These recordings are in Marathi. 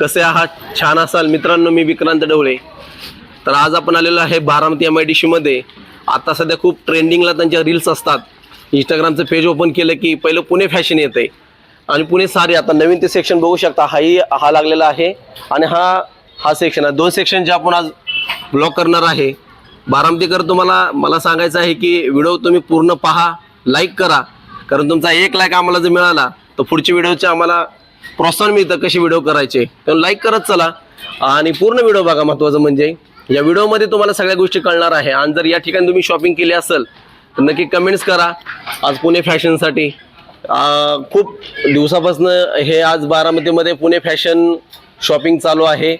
कसे आहात? छान असाल. मित्रांनो मी विक्रांत ढवळे. तर आज आपण आलेलो आहे बारामती एम आय डी सीमध्ये आता सध्या खूप ट्रेंडिंगला त्यांच्या रील्स असतात. इंस्टाग्रामचं पेज ओपन केलं की पहिलं पुणे फॅशन येते आणि पुणे सारी आता नवीन ते सेक्शन बघू शकता. हाही हा लागलेला आहे. आणि हा हा सेक्शन आहे. दोन सेक्शन जे आपण आज ब्लॉक करणार आहे. बारामतीकर तुम्हाला मला सांगायचं आहे की व्हिडिओ तुम्ही पूर्ण पहा लाईक करा. कारण तुमचा एक लाईक आम्हाला जर मिळाला तर पुढच्या व्हिडिओचे आम्हाला प्रोत्साहन मिळतं कसे व्हिडिओ करायचे. तर लाईक करत चला. आणि पूर्ण व्हिडिओ बघा महत्त्वाचं म्हणजे. या व्हिडिओमध्ये तुम्हाला सगळ्या गोष्टी कळणार आहे. आणि जर या ठिकाणी तुम्ही शॉपिंग केली असेल तर नक्की कमेंट्स करा. आज पुणे फॅशनसाठी खूप दिवसापासून हे आज बारामतीमध्ये पुणे फॅशन शॉपिंग चालू आहे.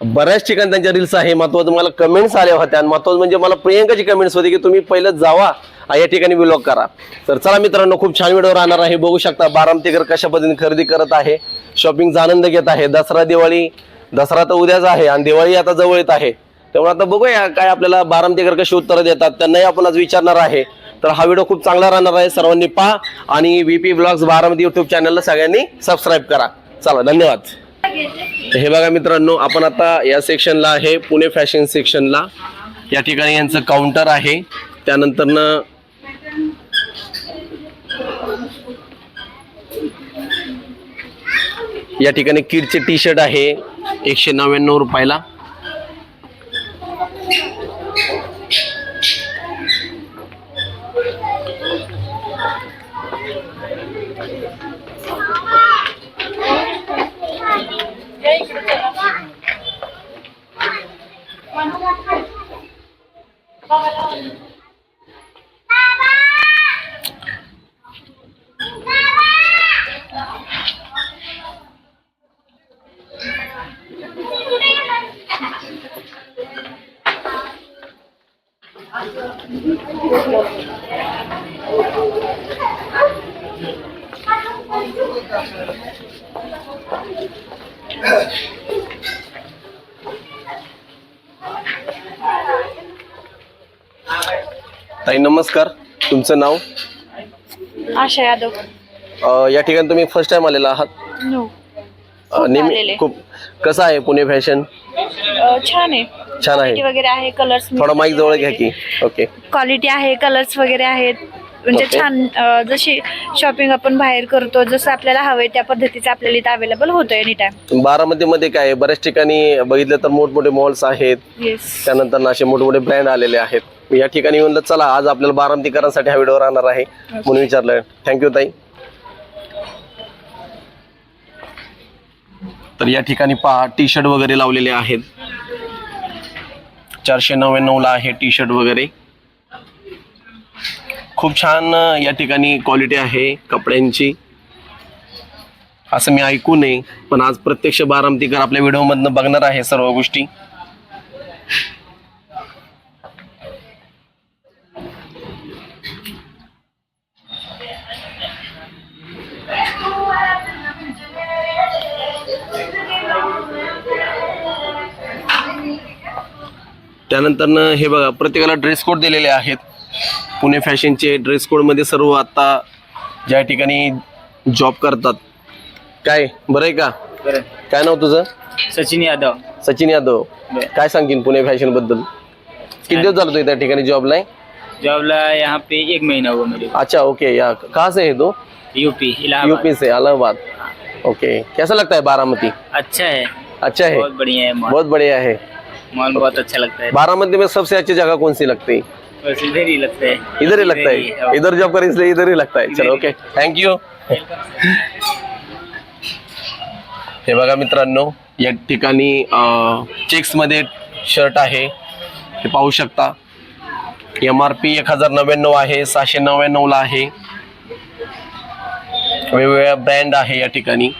बऱ्याच ठिकाणी त्यांच्या रील्स आहे. महत्वाचं मला कमेंट्स आल्या होत्या. आणि महत्वाचं म्हणजे मला प्रियंकाची कमेंट्स होती की तुम्ही पहिलं जावा या ठिकाणी ब्लॉग करा. तर चला मित्रांनो खूप छान व्हिडिओ राहणार आहे. बघू शकता बारामतीकर कशा पद्धतीने खरेदी करत आहे. शॉपिंगचा आनंद घेत आहे. दसरा दिवाळी. दसरा तर उद्याच आहे आणि दिवाळी आता जवळ येत आहे. त्यामुळे आता बघूया काय आपल्याला बारामतीकर कशी उत्तरं देतात. त्यांनाही आपण आज विचारणार आहे. तर हा व्हिडिओ खूप चांगला राहणार आहे. सर्वांनी पहा आणि व्हीपी ब्लॉग्स बारामती युट्यूब चॅनलला सगळ्यांनी सबस्क्राईब करा. चला धन्यवाद. हे बघा मित्रांनो आपण आता या सेक्शनला आहे पुणे फॅशन सेक्शनला या ठिकाणी यांचं काउंटर आहे. त्यानंतरनं या ठिकाणी किडचे टी शर्ट आहे एकशे नव्याण्णव रुपयाला. ताई नमस्कार. तुमचं नाव? आशा यादव. अं, या ठिकाणी तुम्ही फर्स्ट टाइम आलेला आहात? नो. अं, नेहमी. खूप कसं आहे पुणे फॅशन छान आहे. छान आहे. वगैरे आहे कलर्स थोडा माईक जवळ घ्या की. ओके क्वालिटी आहे कलर्स वगैरे आहेत. म्हणजे Okay. छान अं, जशी शॉपिंग आपण बाहेर करतो जसं आपल्याला हवंय त्या पद्धतीचं आपल्याला इथं अवेलेबल होतं एनी टाइम बारामतीमध्ये काय आहे, बऱ्याच ठिकाणी बघितलं तर मोठमोठे मॉल्स आहेत. येस त्यानंतर असे मोठमोठे ब्रँड आलेले आहेत. या ठिकाणी येऊन तर चला आज आपल्याला बारामतीकरांसाठी हा व्हिडिओ राहणार आहे. म्हणून विचारलं. थँक्यू ताई. तर या ठिकाणी पहा टी शर्ट वगैरे लावलेले आहेत. चारशे नव्याण्णवला आहे टी शर्ट वगैरे. खूप छान या ठिकाणी क्वालिटी आहे कपड्यांची. असं मी ऐकू नये पण आज प्रत्यक्ष बारामतीकर आपल्या व्हिडिओमधनं बघणार आहे सर्व गोष्टी. त्यानंतरनं हे बघा प्रत्येकाला ड्रेस कोड दिलेले आहेत. पुणे फॅशनचे ड्रेस कोडमध्ये सर्व आत्ता ज्या ठिकाणी जॉब करतात. काय? बरं आहे का? काय नाव तुझं? सचिन यादव. सचिन यादव. काय सांगशील पुणे फॅशनबद्दल? किती दिवस झालं तू त्या ठिकाणी जॉबला आहे? जॉबला यहाँ पे एक महीना हुआ मेरे अच्छा ओके या कहाँ से है तू? यूपी इलाहाबाद. यूपी से इलाहाबाद. ओके कैसा लगता है बारामती? अच्छा है. अच्छा है. बहुत बढ़िया है मॉल. बहुत बढ़िया है. मॉल बहुत अच्छा लगता है. बारामती में सबसे अच्छी जगह कौन सी लगती है? बस इधर ही लगता है। इधर ही लगता है? इधर जॉब कर इसलिए इधर ही लगता है। चलो ओके थँक्यू हे बघा मित्रांनो या ठिकाणी चेक्समध्ये शर्ट आहे. हे पाहू शकता. एम आर पी एक हजार नव्याण्णव आहे सहाशे नव्याण्णवला आहे. वेगवेगळ्या ब्रँड आहे या ठिकाणी.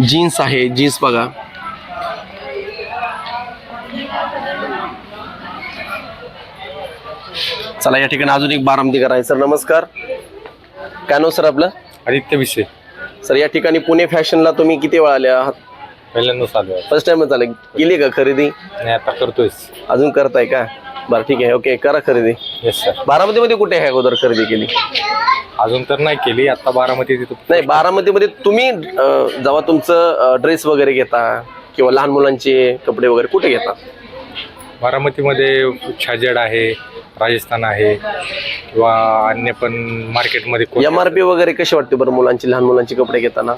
जीन्स आहे जीन्स बघा. चला या ठिकाणी अजून एक बारामती करायचं. सर नमस्कार. काय नाव सर आपलं? आदित्य विषय सर या ठिकाणी पुणे फॅशनला तुम्ही किती वेळा आले आहात? पहिल्यांदा चालू आहे. फर्स्ट टाइमच आले. केली का खरेदी? आणि आता करतोय अजून करताय का? बरं ठीक आहे. ओके करा खरेदी. येस सर बारामती मध्ये कुठे आहे अगोदर खरेदी केली? अजून तर नाही केली आता बारामती तिथं नाही बारामती मध्ये तुम्ही अं, जेव्हा तुमचं ड्रेस वगैरे घेता किंवा लहान मुलांचे कपडे वगैरे कुठे घेता? बारामतीमध्ये छाजेड आहे राजस्थान आहे किंवा अन्य पण मार्केटमध्ये एम आर पी वगैरे कशी वाटते बरं मुलांची लहान मुलांची कपडे घेताना?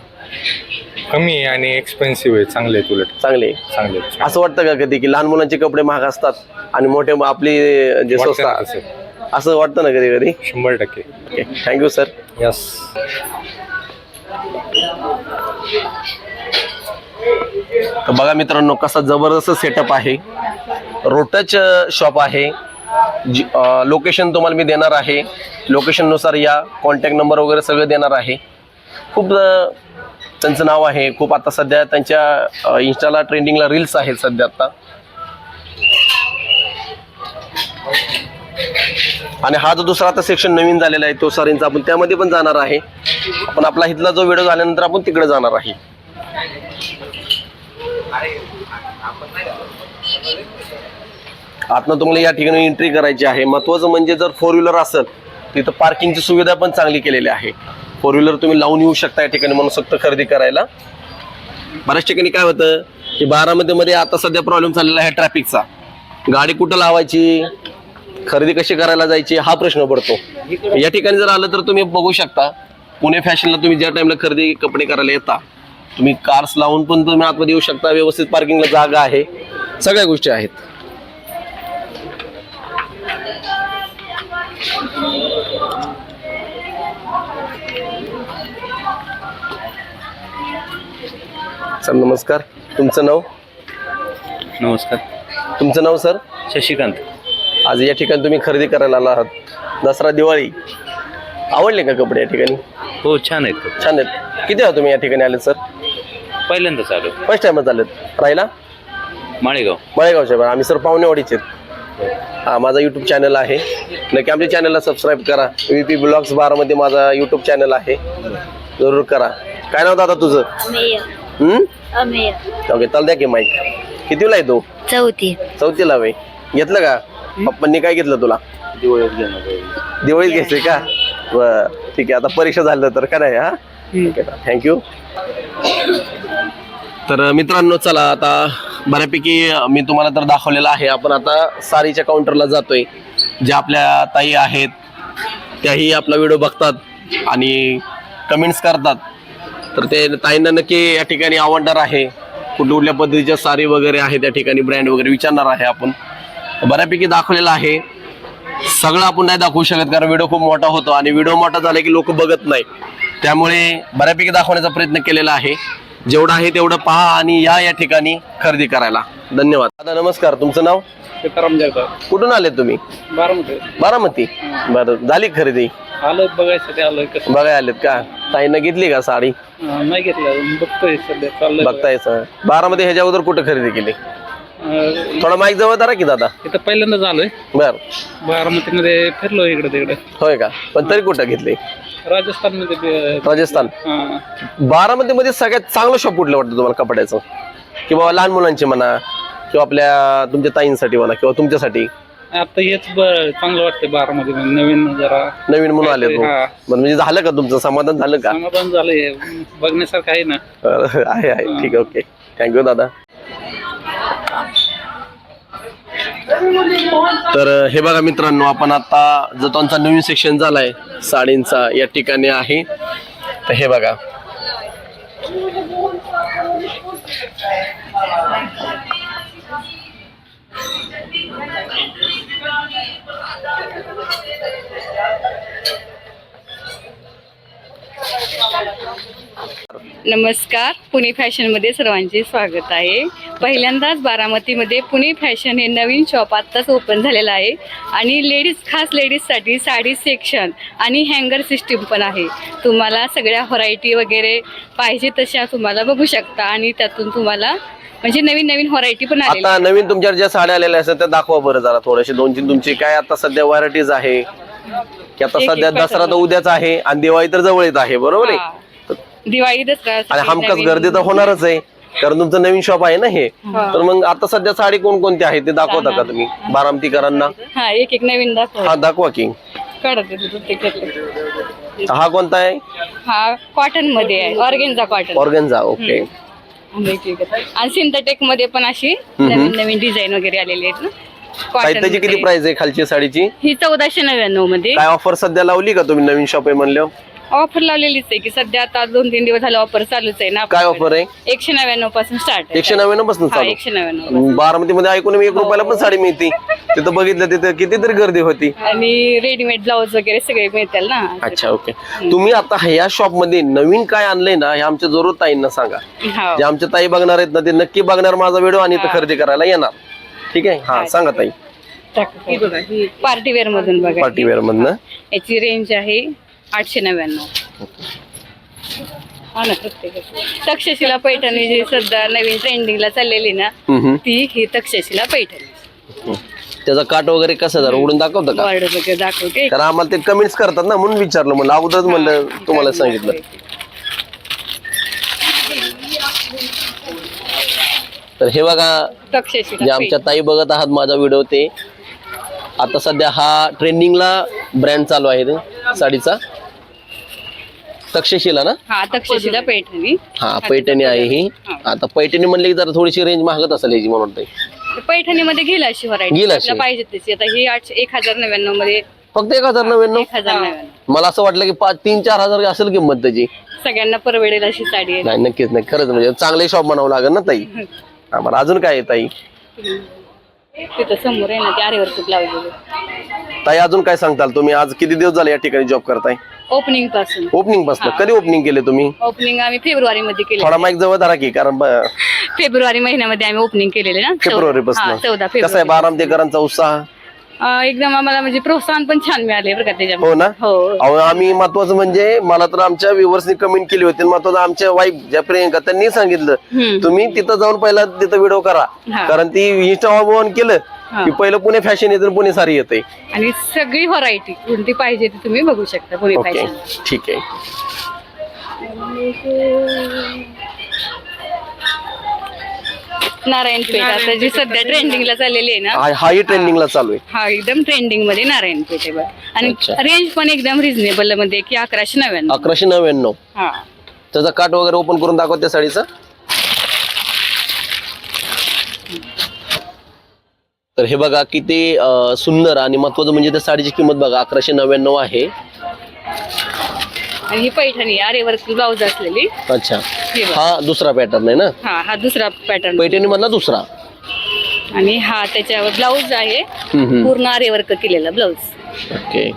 कमी आहे आणि एक्सपेन्सिव्ह आहे चांगले आहेत उलट. चांगले? चांगले आहेत. असं वाटतं का कधी की लहान मुलांचे कपडे महाग असतात आणि मोठे आपली जे वाटतं स्वस्त ना तसं. असं वाटतं ना कधी कधी? शंभर टक्के. ओके थँक्यू सर यस तर बघा मित्रांनो कसा जबरदस्त सेटअप आहे. रोटच शॉप आहे. जी लोकेशन तुम्हाला मी देणार आहे. लोकेशननुसार या कॉन्टॅक्ट नंबर वगैरे सगळं देणार आहे. खूप त्यांचं नाव आहे. खूप आता सध्या त्यांच्या इन्स्टाला ट्रेंडिंगला रील्स आहेत सध्या आता. आणि हा जो दुसरा आता सेक्शन नवीन झालेला आहे तो सरींचा आपण त्यामध्ये पण जाणार आहे. आपण आपला इथला जो व्हिडिओ झाल्यानंतर आपण तिकडे जाणार आहे. आता तुम्हाला या ठिकाणी एंट्री करायची आहे. महत्वाचं म्हणजे जर फोर व्हीलर असेल तिथं पार्किंगची सुविधा पण चांगली केलेली आहे. फोर व्हीलर तुम्ही लावून येऊ शकता या ठिकाणी मनसोक्त खरेदी करायला. बऱ्याच ठिकाणी काय होतं की बारामध्ये मध्ये आता सध्या प्रॉब्लेम चाललेला आहे ट्रॅफिकचा गाडी कुठं लावायची खरेदी कशी करायला जायची हा प्रश्न पडतो. या ठिकाणी जर आलं तर तुम्ही बघू शकता पुणे फॅशनला तुम्ही ज्या टाइमला खरेदी कपडे करायला येता तुम्ही कार्स लावून पण तुम्ही आतमध्ये येऊ शकता व्यवस्थित पार्किंगला जागा आहे. सगळ्या गोष्टी आहेत. सर नमस्कार. तुमचं नाव? नमस्कार. तुमचं नाव सर? शशिकांत. आज या ठिकाणी तुम्ही खरेदी करायला आला आहात. दसरा दिवाळी. आवडले का कपडे या ठिकाणी? हो छान आहेत छान आहेत. किती आहात तुम्ही या ठिकाणी आले सर? पहिल्यांदा चालू फर्स्ट टाइमच आलेत. राहिला? माळेगाव. मळेगावचे बरं आम्ही सर पाहुणेवाडीचे आहेत. हा माझा यूट्यूब चॅनल आहे. नक्की आमच्या चॅनलला सबस्क्राईब करा. व्ही पी ब्लॉग्स बारामध्ये माझा यूट्यूब चॅनल आहे. जरूर करा. काय नाव दादा तुझं? हम्म? ओके चाल द्या की माईक कितीला आहे तू? चौथी. चौथीला वे घेतलं का? पप्पांनी काय घेतलं तुला? दिवाळीत घ्यायचंय का? बर ठीक आहे. आता परीक्षा झालं तर काय हा? थँक्यू तर मित्रांनो चला आता बऱ्यापैकी मी तुम्हाला तर दाखवलेलं आहे. आपण आता सारीच्या काउंटरला जातोय. ज्या आपल्या ताई आहेत त्याही आपला व्हिडिओ बघतात आणि कमेंट्स करतात. तर ते ताईंना नक्की या ठिकाणी आवडणार आहे. कुठल्या कुठल्या पद्धतीच्या सारी वगैरे आहे त्या ठिकाणी ब्रँड वगैरे विचारणार आहे आपण. बऱ्यापैकी दाखवलेलं आहे. सगळं आपण नाही दाखवू शकत कारण व्हिडिओ खूप मोठा होतो आणि व्हिडिओ मोठा झाला की लोक बघत नाही. त्यामुळे बऱ्यापैकी दाखवण्याचा प्रयत्न केलेला आहे. जेवढं आहे तेवढं पहा आणि या या ठिकाणी खरेदी करायला. धन्यवाद. दादा नमस्कार. तुमचं नाव? जगताप कुठून आले तुम्ही? बारामती. बारामती. बरं झाली खरेदी? आलोय बघायसाठी आलोय कसं? बघाय आलेत का? ताईनं घेतली का साडी? नाही घेतलं बघतोय सध्या. चाललंय. बघताय सर. बारामध्ये ह्याच्या अगोदर कुठं खरेदी केली? थोडा माईक जवळ धरा की दादा? इथं पहिल्यांदाच आलोय बर. बारामतीमध्ये फिरलो इकडे तिकडे. होय का? पण तरी कुठं घेतली? राजस्थानमध्ये बी- राजस्थान. बारामती मध्ये सगळ्यात चांगलं शॉप कुठलं वाटतं तुम्हाला कपड्याचं? किंवा लहान मुलांचे म्हणा किंवा आपल्या तुमच्या ताईंसाठी म्हणा किंवा तुमच्यासाठी? आता हेच चांगलं वाटतंय बारामध्ये नवीन जरा नवीन म्हणून आले म्हणजे झालं का तुमचं? समाधान झालं का? समाधान झालंय. बघण्यासारखं आहे ना. आहे आहे. ठीक आहे ओके. थँक्यू दादा. तर हे बघा मित्रांनो आपण आता जो त्यांचा नवीन सेक्शन झालाय. साडींचा या ठिकाणी आहे. तर हे बघा. नमस्कार. पुणे फॅशनमध्ये सर्वांचे स्वागत आहे. पहिल्यांदाच बारामतीमध्ये पुणे फॅशन हे नवीन शॉप आत्ताच ओपन झालेलं आहे. आणि लेडीज खास लेडीजसाठी साडी सेक्शन आणि हँगर सिस्टीम पण आहे. तुम्हाला सगळ्या व्हरायटी वगैरे पाहिजे तशा तुम्हाला बघू शकता आणि त्यातून तुम्हाला म्हणजे नवीन नवीन व्हरायटी पण आता नवीन तुमच्यावर ज्या साड्या आलेल्या असतात त्या दाखवा बरं जरा थोडेसे. दोन तीन तुमची काय आता सध्या व्हरायटीज आहे? की आता सध्या दसरा तर. उद्याच आहे आणि दिवाळी तर जवळ येत आहे बरोबर आहे. दिवाळी आणि हमखास गर्दी तर होणारच आहे. कारण तुमचं नवीन शॉप आहे ना हे? तर मग आता सध्या साडी कोणकोणती आहे ते दाखवता का तुम्ही? बारामतीकरांना? हा एक एक नवीन दाखव हा दाखवा की. काढत हा कोणता आहे? हा कॉटनमध्ये आहे ऑर्गेन्झा कॉटन ऑर्गन्झा ओके आणि सिंथेटिकमध्ये पण अशी नवीन नवीन डिझाईन वगैरे आलेली आहेत ना. त्याची किती. प्राइस आहे खालची साडीची? ही चौदाशे नव्याण्णवमध्ये काय ऑफर सध्या लावली का तुम्ही नवीन शॉप आहे म्हणल्यावर? ऑफर लावलेलीच आहे की सध्या आता दोन तीन दिवस झाले ऑफर चालूच आहे ना काय. ऑफर आहे? एकशे नव्याण्णवपासून स्टार्ट एकशे नव्याण्णवपासून चालू? एकशे नव्याण्णव बारामती मध्ये ऐकून एक रुपयाला पण साडी मिळते. तिथं बघितलं तिथं कितीतरी गर्दी होती. आणि रेडीमेड ब्लाऊज वगैरे सगळे मिळतील ना. अच्छा ओके तुम्ही आता ह्या शॉपमध्ये नवीन काय आणलंय ना हे आमच्या जरूर ताईंना सांगा. हा. जे आमच्या ताई बघणार आहेत ना ते नक्की बघणार माझा व्हिडिओ आणि इथं खरेदी करायला येणार. ठीक आहे? हा सांगा ताई. पार्टी वेअर मधून बघा. पार्टी वेअर मधनं. याची रेंज आहे आठशे नव्याण्णव. हा ना प्रत्येकाची तक्षशिला पैठणी जी सध्या नवीन ट्रेंडिंगला चाललेली ना हम्म. ती ही तक्षशिला पैठणी. त्याचा काट वगैरे कसं जरा उडून दाखवतं का? बॉर्डर वगैरे दाखवते. कारण आम्हाला ते कमेंट्स करतात ना म्हणून विचारलं म्हणलं अगोदरच म्हणलं तुम्हाला सांगितलं. तर हे बघा जे तक्षशिला आमच्या ताई बघत आहात माझा व्हिडिओ ते आता सध्या हा ट्रेंडिंगला ब्रँड चालू आहे साडीचा. तक्षशिला ना? हा तक्षशिला पैठणी. हा पैठणी आहे ही. आता पैठणी म्हणले की जरा थोडीशी रेंज महागत असेल याची म्हणून ताई पैठणी मध्ये घेईल अशी व्हरायटी घेईल अशी. आपल्याला पाहिजे तशी. आता ही आठशे एक हजार नव्याण्णवमध्ये फक्त एक हजार नव्याण्णव? एक हजार नव्याण्णव. मला असं वाटलं की पाच तीन चार हजार असेल किंमत त्याची. सगळ्यांना परवडेल अशी साडी आहे. नाही नक्कीच नाही खरंच म्हणजे चांगले शॉप बनावं लागेल ना ताई? आम्हाला अजून काय आहे ताई? तिथं समोर आहे ना ते ताई अजून काय सांगताल तुम्ही? आज किती दिवस झाले या ठिकाणी जॉब करताय? ओपनिंगपासून. ओपनिंगपासून. कधी ओपनिंग केले तुम्ही? ओपनिंग आम्ही फेब्रुवारी मध्ये केले. थोडा माईक जवळ धरा की कारण ब- फेब्रुवारी महिन्यामध्ये आम्ही ओपनिंग केलेले ना. फेब्रुवारी हा, पासून चौदा कसं आहे फेब्रुवारी. बारामतीकरांचा उत्साह? एकदम आम्हाला म्हणजे प्रोत्साहन पण छान मिळाले बरं का हो त्याच्यामध्ये ना? हो. अहो, आम्ही महत्वाचं म्हणजे मला तर आमच्या व्ह्युअर्सनी कमेंट केली होती महत्वाचं आमच्या वाईफ ज्या प्रियंका त्यांनी सांगितलं. तुम्ही तिथं जाऊन पहिला तिथं व्हिडिओ करा. हा. कारण ती इंस्टा ऑन केलं हा. की पहिलं पुणे फॅशन येतं पुणे सारी येते. आणि सगळी व्हरायटी कोणती पाहिजे ती तुम्ही बघू शकता पुणे ओके फॅशन ठीक आहे. नारायणपेठ आता जी सध्या ट्रेंडिंगला चाललेली आहे ना. हा- हाही ट्रेंडिंगला चालू आहे. हा एकदम ट्रेंडिंगमध्ये नारायणपेठ आहे बघ. आणि अच्छा. रेंज पण एकदम रिझनेबलमध्ये की अकराशे नव्याण्णव. अकराशे नव्याण्णव. हा. त्याचा काट वगैरे ओपन करून दाखवा त्या साडीचा. तर हे बघा किती अं, सुंदर आणि महत्वाचं म्हणजे त्या साडीची किंमत बघा अकराशे नव्याण्णव आहे. आणि ही पैठणी आरेवर ब्लाऊज असलेली. अच्छा. हे बघ. हा दुसरा पॅटर्न आहे ना? हा हा दुसरा पॅटर्न पैठणी मधला दुसरा. आणि हा त्याच्यावर ब्लाऊज आहे. हम्म, हम्म. पूर्ण आरेवर्क केलेला ब्लाऊज ओके.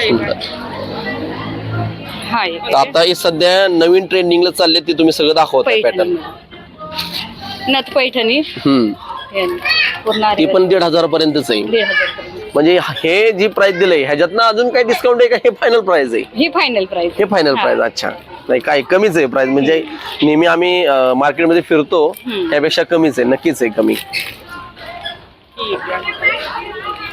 सुंदर. हा एक आता हे सध्या नवीन ट्रेंडिंगला चालले ते तुम्ही सगळं दाखवता पैठणी. पॅटर्न नथ पैठणी. हम्म. हे पूर्ण ती पण दीड हजारापर्यंतच आहे. दीड हजारपर्यंत. म्हणजे हे जी प्राइस दिलंय ह्याच्यातनं अजून काही डिस्काउंट आहे का? हे फायनल प्राइस आहे. ही फायनल प्राइस हे फायनल प्राइस अच्छा. नाही काय कमीच आहे प्राइस म्हणजे नेहमी आम्ही मार्केटमध्ये फिरतो. त्यापेक्षा कमीच आहे नक्कीच आहे कमी.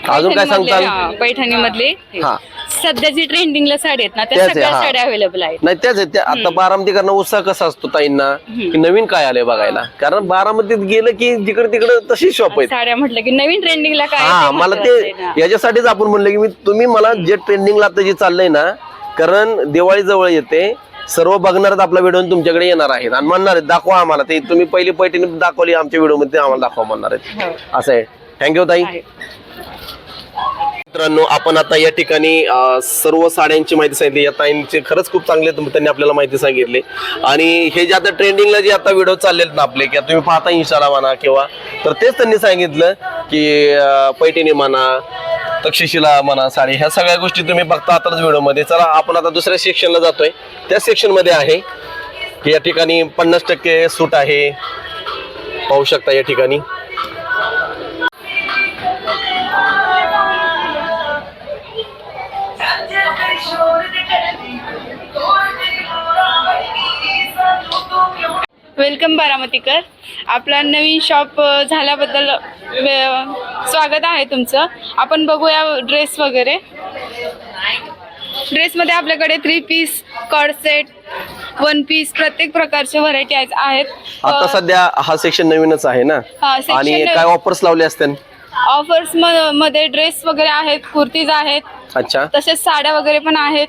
अजून काय सांगताल? पैठणी मधले हा. सध्या जी ट्रेंडिंगला साडी आहेत ना त्या त्याच आहे, सगळ्या हा. साड्या अवेलेबल आहेत. नाही त्याच आहे त्या आता बारामतीकरनं उत्साह कसा असतो ताईंना? की नवीन काय आलंय बघायला? कारण बारामतीत गेलं की जिकडे तिकडे तशी शॉप आहेत. साड्या म्हटलं की नवीन ट्रेंडिंगला काय आहे हा मला ते आहे. याच्यासाठीच आपण म्हणलं की मी तुम्ही मला जे ट्रेंडिंगला आता जे चाललंय ना कारण दिवाळी जवळ येते सर्व बघणारच आपला व्हिडिओ तुमच्याकडे येणार आहेत. आणि म्हणणार आहेत दाखवा आम्हाला. ते तुम्ही पहिली पैठणी दाखवली आमच्या व्हिडिओमध्ये आम्हाला दाखवा म्हणणार आहेत. हो. असं आहे. थँक्यू ताई. आहे. मित्रांनो आपण आता या ठिकाणी सर्व साड्यांची माहिती सांगितली. या ताईंची खरंच खूप चांगले त्यांनी आपल्याला माहिती सांगितली. आणि हे जे आता ट्रेंडिंगला जे आता व्हिडिओ चाललेत ना आपले किंवा तुम्ही पाहता इन्स्टाला म्हणा किंवा तर तेच त्यांनी सांगितलं की पैठणी म्हणा तक्षशिला म्हणा साडी ह्या सगळ्या गोष्टी तुम्ही बघता आताच व्हिडिओमध्ये चला आपण आता दुसऱ्या सेक्शनला जातोय. त्या सेक्शनमध्ये आहे की या ठिकाणी पन्नास टक्के सूट आहे. पाहू शकता या ठिकाणी. वेलकम बारामतीकर. आपला नवीन शॉप झाल्याबद्दल स्वागत आहे तुमचं. आपण बघूया ड्रेस वगैरे. ड्रेसमध्ये आपल्याकडे three piece co-ord set one piece प्रत्येक प्रकारचे व्हरायटी आहेत. आता सध्या हा सेक्शन नवीनच आहे ना? आणि. काय ऑफर्स लावले असते ऑफर्समध्ये ड्रेस वगैरे आहेत कुर्तीज आहेत. अच्छा. तसेच साड्या वगैरे पण आहेत.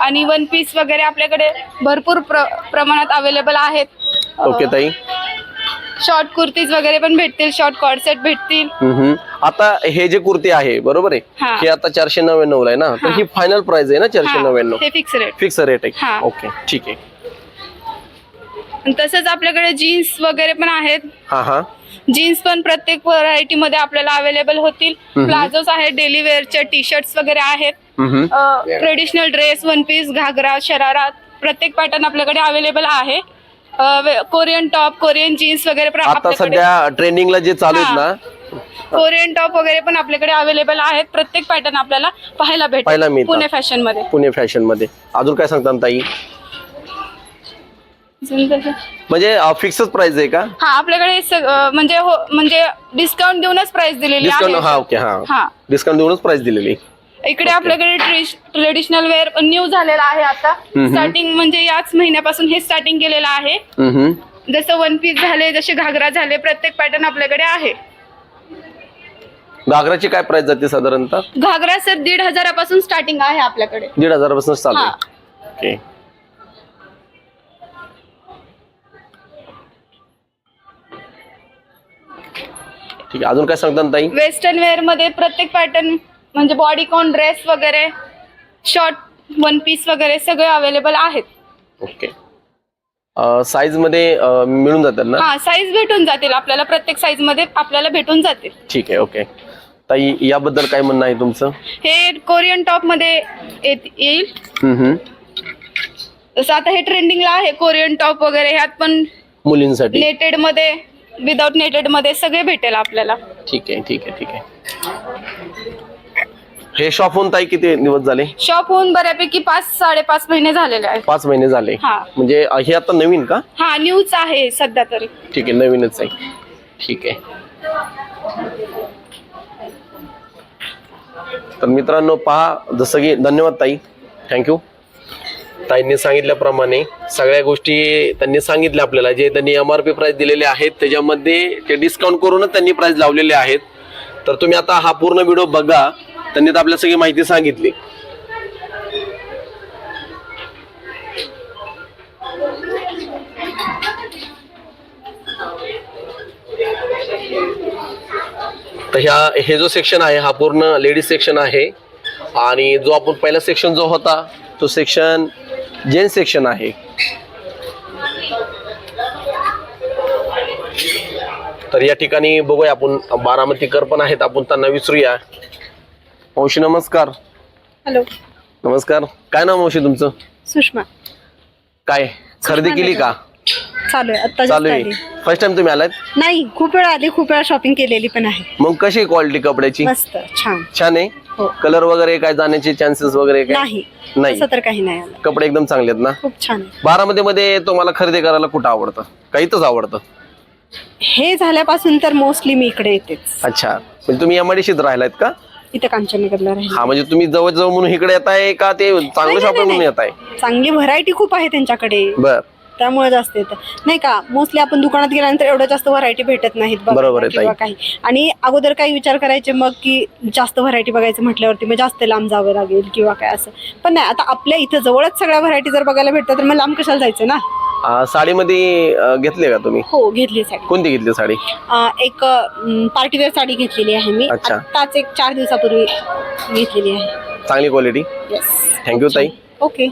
आणि वन पीस वगैरे आपल्याकडे भरपूर प्र प्रमाणात अवेलेबल आहेत. ओके ताई. शॉर्ट कुर्तीज वगैरे पण भेटतील शॉर्ट कॉड सेट भेटतील. हम्म. आता हे जे कुर्ती आहे बरोबर आहे? हा. हे आता चारशे नव्याण्णव आहे ना? तर हा. ही फायनल प्राइस आहे ना चारशे हा, नव्याण्णव? हे फिक्स रेट फिक्स रेट आहे. ओके ठीक आहे. तसंच आपल्याकडे जीन्स वगैरे पण आहेत. हा हा. जीन्स पण प्रत्येक व्हरायटी मध्ये आपल्याला अवेलेबल होतील. हम्म. प्लाझोज आहेत डेली वेअरचे टी शर्ट्स वगैरे आहेत. हम्म. Traditional dress one piece ghagra sharara प्रत्येक पॅटर्न आपल्याकडे अवेलेबल आहे. कोरियन टॉप कोरियन जीन्स वगैरे पण आता आपल्याकडे सध्या ट्रेंडिंगला जे चालू आहेत ना कोरियन टॉप वगैरे पण आपल्याकडे अवेलेबल आहेत. प्रत्येक पॅटर्न आपल्याला पाहायला पाहायला भेटेल मिळतात. पुणे फॅशनमध्ये पुणे फॅशनमध्ये अजून काय सांगता ताई? म्हणजे फिक्सच प्राइस आहे का? हा आपल्याकडे सग- अं, म्हणजे हो म्हणजे डिस्काउंट देऊनच प्राइस दिलेली डिस्काउंट हा आहे ओके हा. हा. डिस्काउंट देऊनच प्राइस दिलेली. इकडे आपल्याकडे ट्रेडिशनल वेअर न्यू झालेला आहे आता. स्टार्टिंग म्हणजे याच महिन्यापासून हे स्टार्टिंग केलेलं आहे. जसं वन पीस झाले जसे घागरा झाले प्रत्येक पॅटर्न आपल्याकडे आहे. घागराची काय प्राइस जाते साधारणतः? घागरा सर दीड हजारापासून स्टार्टिंग आहे आपल्याकडे. दीड हजारापासून चालू ओके ठीक आहे. अजून काय सांगता ताई? वेस्टर्न वेअरमध्ये प्रत्येक पॅटर्न म्हणजे बॉडीकॉन ड्रेस वगैरे शॉर्ट वन पीस वगैरे सगळे अवेलेबल आहेत. ओके साईजमध्ये अं, मिळून जातात ना? हा साईज भेटून जातील आपल्याला प्रत्येक साईजमध्ये आपल्याला भेटून जातील. ठीक आहे ओके ताई याबद्दल काय म्हणणं आहे तुमचं? हे कोरियन टॉपमध्ये येत- येईल. हम्म, हम्म. जसं आता हे ट्रेंडिंगला आहे कोरियन टॉप वगैरे ह्यात पण मुलींसाठी. नेटेडमध्ये विदाउट नेटेडमध्ये सगळे भेटेल आपल्याला. ठीक आहे ठीक आहे ठीक आहे. हे शॉप होऊन ताई किती दिवस झाले? शॉप होऊन बऱ्यापैकी पाच साडेपाच महिने झालेले आहेत. पाच महिने झाले. हा. म्हणजे अं, हे आता नवीन का? हा न्यूज आहे सध्या तरी. ठीक आहे नवीनच आहे. ठीक आहे. तर मित्रांनो पहा जसं की धन्यवाद ताई. थँक्यू ताईंनी सांगितल्याप्रमाणे सगळ्या गोष्टी त्यांनी सांगितल्या आपल्याला. जे त्यांनी एम आर पी प्राईस दिलेले आहेत त्याच्यामध्ये ते डिस्काउंट करूनच त्यांनी प्राईस लावलेले आहेत. तर तुम्ही आता हा पूर्ण व्हिडिओ बघा. त्यांनी तर आपल्याला सगळी माहिती सांगितली. तर ह्या हे जो सेक्शन आहे हा पूर्ण लेडीज सेक्शन आहे. आणि जो आपण पहिला सेक्शन जो होता तो सेक्शन जेंट्स सेक्शन आहे. तर या ठिकाणी बघूया आपण बारामतीकर पण आहेत आपण त्यांना विचारूया मावशी नमस्कार. हॅलो. नमस्कार. काय नाव मावशी तुमचं? सुषमा. काय? खरेदी केली का? चालू आहे. आता चालू आहे. फर्स्ट टाइम तुम्ही आलात? नाही खूप वेळा आली खूप वेळा शॉपिंग केलेली पण आहे. मग कशी क्वालिटी कपड्याची? मस्त छान. छान आहे? हो. कलर वगैरे काय जाण्याचे चान्सेस वगैरे काय? नाही. नाही. तसं तर काही नाही आलं. कपडे एकदम चांगले आहेत ना? खूप छान आहे. बारामध्ये मध्ये तुम्हाला खरेदी करायला कुठं आवडतं? काहीतच आवडतं? हे झाल्यापासून तर मोस्टली मी इकडे येतेच. अच्छा. म्हणजे तुम्ही एमआयडीशीत राहिलात का? इथे कांचननगरला राहील. हा म्हणजे तुम्ही जवळ जवळ म्हणून इकडे येत आहे का ते चांगलं शॉपिंग म्हणून. येत आहे चांगली व्हरायटी खूप आहे त्यांच्याकडे. बर. त्यामुळे जास्त येतं. नाही का मोस्टली आपण दुकानात गेल्यानंतर एवढं जास्त व्हरायटी भेटत नाहीत बघायला बरोबर आहे, किंवा. काही. आणि अगोदर काही विचार करायचे मग की जास्त व्हरायटी बघायचं म्हटल्यावरती मग जास्त लांब जावं लागेल किंवा काय असं. पण नाही आता आपल्या इथं जवळच सगळ्या व्हरायटी जर बघायला भेटतात तर मग लांब कशाला जायचं ना? साडीमध्ये घेतली का तुम्ही? हो घेतली साडी. कोणती घेतली साडी? एक पार्टीवेअर साडी घेतलेली आहे मी. अच्छा. आताच एक चार दिवसापूर्वी घेतलेली आहे. चांगली क्वालिटी थँक्यू ताई. Okay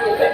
Thank you.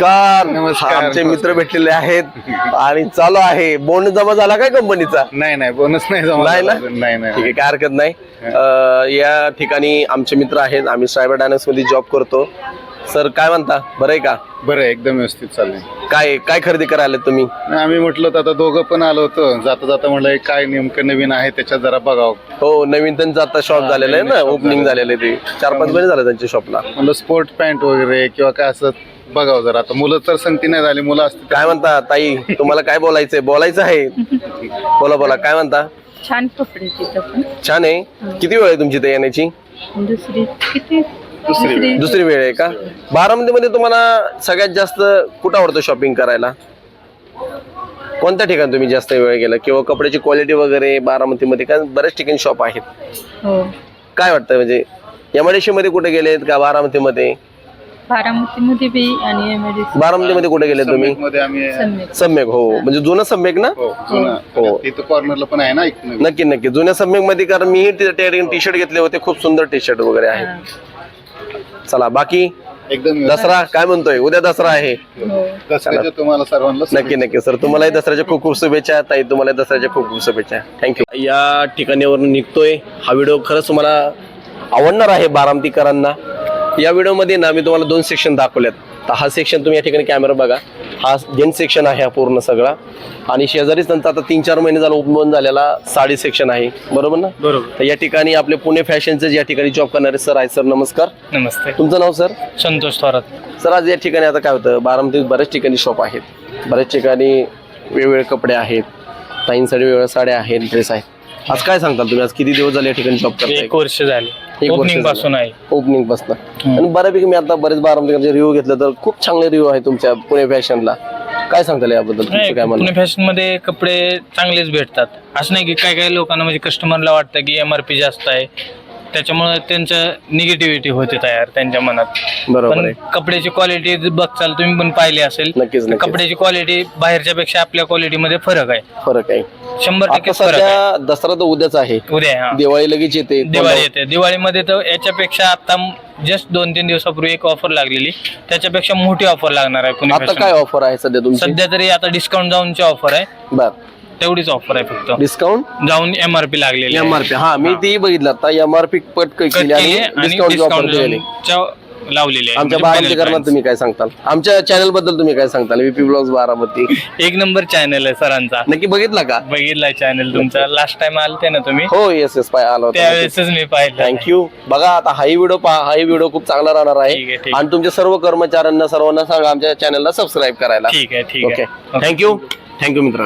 नमस्कार नमस्कार. आमचे मित्र भेटलेले आहेत आणि चालू आहे. बोंड जमा झाला काय कंपनीचा? नाही नाही बोनस नाही जमा नाही ना? झाला अजून. नाही ठीक नाही आहे काय हरकत नाही. अं, या ठिकाणी आमचे मित्र आहेत. आम्ही सायबर डायनॉक्समध्ये जॉब करतो. सर काय म्हणता? बरं आहे का? बरं आहे, एकदम व्यवस्थित चाललंय. काय काय खरेदी करायला तुम्ही? नाही, आम्ही म्हटलं होतं आता दोघं पण आलो होतो. जाता जाता म्हटलं हे काय नेमकं नवीन आहे त्याच्यात जरा बघावं. हो नवीन त्यांचं आता शॉप झालेलं आहे ना ओपनिंग झालेलं. झालेलं आहे ते. चार पाच महिने झाले त्यांच्या शॉपला म्हणलं स्पोर्ट पॅन्ट वगैरे किंवा काय असं बघावं जरा. आता मुलं तर संगती नाही झाली मुलं असतील काय म्हणता ताई? तुम्हाला काय बोलायचंय? बोलायचं आहे. बोला बोला. काय म्हणता? छान कपडे तिथं पण. छान आहे. किती वेळ आहे तुमची इथे येण्याची? दुसरी किती? दुसरी वेळ. दुसरी वेळ आहे का? बारामती मध्ये तुम्हाला सगळ्यात जास्त कुठं आवडतं शॉपिंग करायला? कोणत्या ठिकाणी तुम्ही जास्त वेळ गेला? किंवा कपड्याची क्वालिटी वगैरे बारामतीमध्ये? काय बऱ्याच ठिकाणी शॉप आहेत. हो. काय वाटतं? म्हणजे एमआयडीसी मध्ये कुठे गेलेत का बारामतीमध्ये? बारामतीमध्ये बी आणि एमआयडीसी बारामतीमध्ये कुठे गेले तुम्ही? मध्ये आम्ही सम्यक हो म्हणजे जुनं सम्यक ना? हो जुनं. हो. तिथं कॉर्नरला पण आहे ना एक नवीन. नक्की नक्की. जुन्या सम्यकमध्ये कारण मी टी शर्ट घेतले होते खूप सुंदर टी शर्ट वगैरे आहेत चला बाकी? एकदम व्यवस्थित. दसरा काय म्हणतोय? उद्या दसरा आहे. दसऱ्याच्या तुम्हाला सर्वांना नक्की नक्की. सर तुम्हालाही दसऱ्याच्या खूप खूप शुभेच्छा. ताई तुम्हाला दसऱ्याच्या खूप खूप शुभेच्छा. थँक्यू या ठिकाणीवरून निघतोय. हा व्हिडिओ खरंच तुम्हाला आवडणार आहे बारामतीकरांना. या व्हिडिओमध्ये ना मी तुम्हाला दोन सेक्शन दाखवलेत तर हा सेक्शन तुम्ही या ठिकाणी कॅमेरा बघा. हा जेंट सेक्शन आहे हा पूर्ण सगळा. आणि शेजारीच नंतर आता तीन चार महिने झाला ओपन झालेला साडी सेक्शन आहे. बरोबर ना? बरोबर. तर या ठिकाणी आपले पुणे फॅशनचे या ठिकाणी जॉब करणारे सर आहेत सर नमस्कार. नमस्ते. तुमचं नाव सर संतोष थोरात. सर आज या ठिकाणी आता काय होतं? बारामतीत बऱ्याच ठिकाणी शॉप आहेत. बऱ्याच ठिकाणी वेगवेगळे कपडे आहेत. ताईंसाठी वेगवेगळ्या साड्या आहेत ड्रेस आहेत. आज काय सांगताल तुम्ही? आज किती दिवस झाले या ठिकाणी शॉप करताय? एक वर्ष झाले. एक वर्ष ओपनिंगपासून आहे. ओपनिंगपासून. आणि बऱ्यापैकी मी आता बरेच बारामतीचे रिव्ह्यू घेतले तर खूप चांगले रिव्ह्यू आहे तुमच्या पुणे फॅशनला काय सांगताल याबद्दल तुमचं काय म्हणणं? पुणे फॅशनमध्ये कपडे चांगलेच भेटतात. असं नाही की काय काय लोकांना म्हणजे कस्टमरला वाटतं की एमआरपी जास्त आहे. त्याच्यामुळे त्यांचं निगेटिव्हिटी होते तयार त्यांच्या मनात. बरोबर पण आहे. कपड्याची क्वालिटी बघचाल तुम्ही पण पाहिली असेल नक्कीच कपड्याची क्वालिटी बाहेरच्या पेक्षा आपल्या क्वालिटी मध्ये फरक आहे. फरक आहे. शंभर आता टक्के फरक आहे. सध्या दसरा तर उद्याच आहे. उद्या आहे, हा. दिवाळी लगेच येते. दिवाळी येते. दिवाळीमध्ये तर याच्यापेक्षा आता जस्ट दोन तीन दिवसापूर्वी एक ऑफर लागलेली. त्याच्यापेक्षा मोठी ऑफर लागणार आहे पुणे आता काय ऑफर आहे सध्या तुमची? सध्या तरी आता डिस्काउंट जाऊनची ऑफर आहे. बर. तेवढीच ऑफर आहे फक्त. डिस्काउंट जाऊन एमआरपी लागलेली आहे. एमआरपी हा मी ती बघितलं आता. एमआरपी पट कट केली आणि केली आणि डिस्काउंट ऑफर केलेली डिस्काउंट लावलेली आहे. आमच्या म्हणजे बारामती final करणार तुम्ही काय सांगताल? आमच्या चॅनलबद्दल तुम्ही काय सांगताल? VP blogs Baramati. एक नंबर चॅनल आहे सरांचा. नक्की बघितला का? बघितलाय चॅनल तुमचा. लास्ट टाइम आलते ना तुम्ही? हो येस येस पाय आलो त्यावेळेसच मी पाहिलं. थँक्यू बघा आता हाही व्हिडिओ पहा. हाही व्हिडिओ खूप चांगला राहणार ठीक आहे, आहे ठीक आहे. आणि तुमच्या सर्व कर्मचाऱ्यांना सर्वांना सांगा आमच्या चॅनलला सबस्क्राईब करायला. ठीक आहे ठीक ओके आहे थँक्यू थँक्यू मित्र